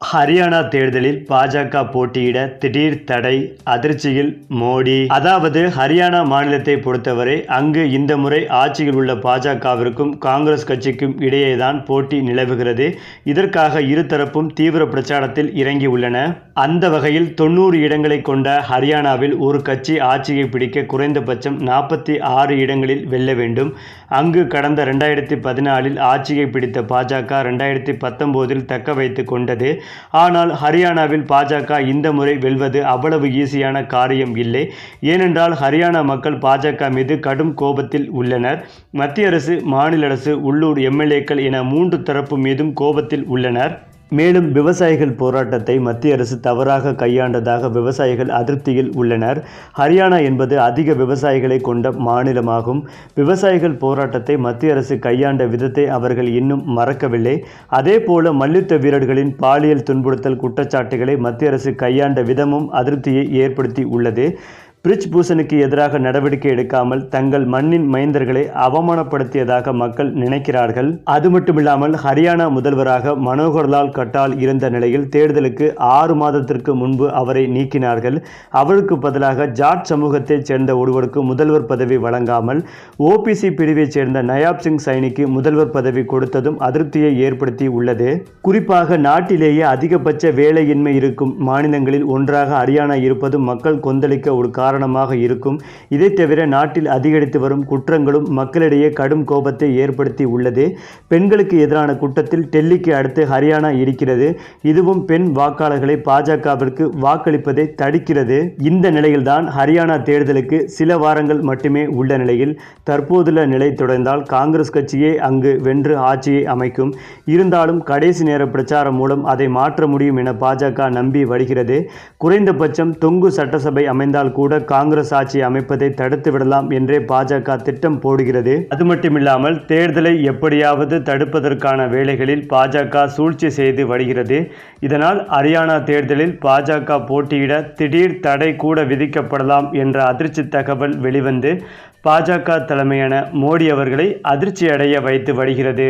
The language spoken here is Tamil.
ஹரியானா தேர்தலில் பாஜக போட்டியிட திடீர் தடை அதிர்ச்சியில் மோடி. அதாவது ஹரியானா மாநிலத்தை பொறுத்தவரை அங்கு இந்த முறை ஆட்சியில் உள்ள பாஜகவிற்கும் காங்கிரஸ் கட்சிக்கும் இடையேதான் போட்டி நிலவுகிறது. இதற்காக இருதரப்பும் தீவிர பிரச்சாரத்தில் இறங்கியுள்ளன அந்த வகையில் தொண்ணூறு இடங்களை கொண்ட ஹரியானாவில் ஒரு கட்சி ஆட்சியை பிடிக்க குறைந்தபட்சம் நாற்பத்தி ஆறு இடங்களில் வெல்ல வேண்டும். அங்கு கடந்த ரெண்டாயிரத்தி பதினாலில் ஆட்சியை பிடித்த பாஜக ரெண்டாயிரத்தி பத்தொம்போதில் தக்க வைத்து கொண்டது. ஆனால் ஹரியானாவில் பாஜக இந்த முறை வெல்வது அவ்வளவு ஈஸியான காரியம் இல்லை. ஏனென்றால் ஹரியானா மக்கள் பாஜக மீது கடும் கோபத்தில் உள்ளனர். மத்திய அரசு மாநில அரசு உள்ளூர் எம்எல்ஏக்கள் என மூன்று தரப்பு மீதும் கோபத்தில் உள்ளனர். மேலும் விவசாயிகள் போராட்டத்தை மத்திய அரசு தவறாக கையாண்டதாக விவசாயிகள் அதிருப்தியில் உள்ளனர். ஹரியானா என்பது அதிக விவசாயிகளை கொண்ட மாநிலமாகும். விவசாயிகள் போராட்டத்தை மத்திய அரசு கையாண்ட விதத்தை அவர்கள் இன்னும் மறக்கவில்லை. அதேபோல மல்யுத்த வீரர்களின் பாலியல் துன்புறுத்தல் குற்றச்சாட்டுகளை மத்திய அரசு கையாண்ட விதமும் அதிருப்தியை ஏற்படுத்தி உள்ளது. பிரிட்ஜ் பூஷனுக்கு எதிராக நடவடிக்கை எடுக்காமல் தங்கள் மண்ணின் மைந்தர்களை அவமானப்படுத்தியதாக மக்கள் நினைக்கிறார்கள். அது மட்டுமில்லாமல் ஹரியானா முதல்வராக மனோகர்லால் கட்டால் இருந்த நிலையில் தேர்தலுக்கு ஆறு மாதத்திற்கு முன்பு அவரை நீக்கினார்கள். அவருக்கு பதிலாக ஜாட் சமூகத்தைச் சேர்ந்த ஒருவருக்கு முதல்வர் பதவி வழங்காமல் ஓபிசி பிரிவைச் சேர்ந்த நயாப் சிங் சைனிக்கு முதல்வர் பதவி கொடுத்ததும் அதிருப்தியை ஏற்படுத்தி உள்ளது. குறிப்பாக நாட்டிலேயே அதிகபட்ச வேலையின்மை இருக்கும் மாநிலங்களில் ஒன்றாக ஹரியானா இருப்பது மக்கள் கொந்தளிக்க ஒரு காரணமாக இருக்கும். இதைத் தவிர நாட்டில் அதிகரித்து வரும் குற்றங்களும் மக்களிடையே கடும் கோபத்தை ஏற்படுத்தி உள்ளது. பெண்களுக்கு எதிரான குற்றத்தில் டெல்லிக்கு அடுத்து ஹரியானா இருக்கிறது. இதுவும் பெண் வாக்காளர்களை பாஜகவிற்கு வாக்களிப்பதை தடுக்கிறது. இந்த நிலையில்தான் ஹரியானா தேர்தலுக்கு சில வாரங்கள் மட்டுமே உள்ள நிலையில் தற்போதுள்ள நிலை தொடர்ந்தால் காங்கிரஸ் கட்சியே அங்கு வென்று ஆட்சியை அமைக்கும். இருந்தாலும் கடைசி நேர பிரச்சாரம் மூலம் அதை மாற்ற முடியும் என பாஜக நம்பி வருகிறது. குறைந்தபட்சம் தொங்கு சட்டசபை அமைந்தால் கூட காங்கிரஸ் ஆட்சி அமைப்பதை தடுத்து விடலாம் என்றே பாஜக திட்டம் போடுகிறது. அது மட்டுமில்லாமல் தேர்தலை எப்படியாவது தடுப்பதற்கான வேலைகளில் பாஜக சூழ்ச்சி செய்து வருகிறது. இதனால் ஹரியானா தேர்தலில் பாஜக போட்டியிட திடீர் தடை கூட விதிக்கப்படலாம் என்ற அதிர்ச்சி தகவல் வெளிவந்து பாஜக தலைமையான மோடி அவர்களை அதிர்ச்சி அடைய வைத்து வருகிறது.